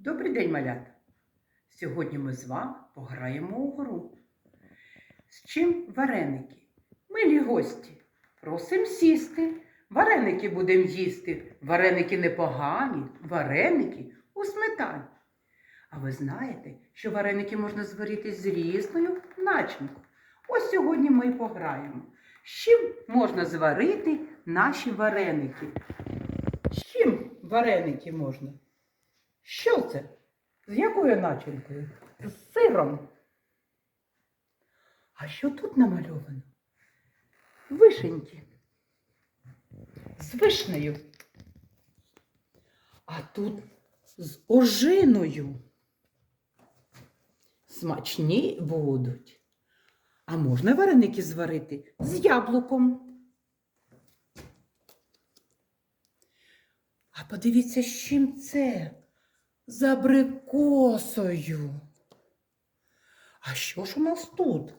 Добрий день, малята! Сьогодні ми з вами пограємо у гру. З чим вареники? Милі гості, просим сісти. Вареники будемо їсти. Вареники непогані, вареники у сметані. А ви знаєте, що вареники можна зварити з різною начинкою. Ось сьогодні ми й пограємо. З чим можна зварити наші вареники? З чим вареники можна? Що це? З якою начинкою? З сиром. А що тут намальовано? Вишеньки. З вишнею. А тут з ожиною. Смачні будуть. А можна вареники зварити з яблуком. А подивіться, з чим це? З абрикосою. А що ж у нас тут?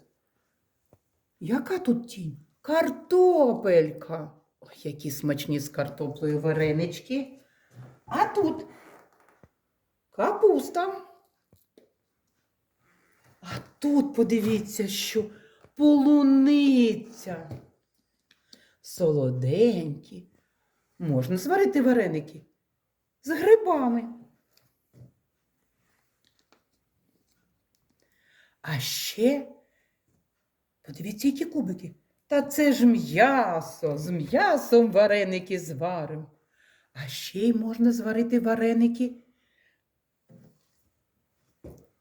Яка тут тінь? Картопелька. Ой, які смачні з картоплею варенички. А тут капуста. А тут подивіться, що полуниця. Солоденькі. Можна зварити вареники з грибами. А ще подивіться, які кубики. Та це ж м'ясо, з м'ясом вареники зваримо. А ще й можна зварити вареники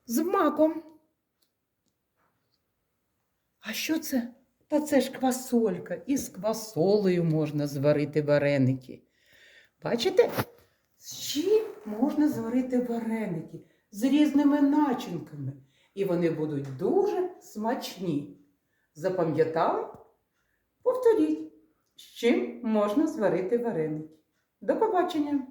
з маком. А що це? Та це ж квасолька. І з квасолею можна зварити вареники. Бачите, з чим можна зварити вареники? З різними начинками. І вони будуть дуже смачні. Запам'ятали? Повторіть, з чим можна зварити вареники. До побачення!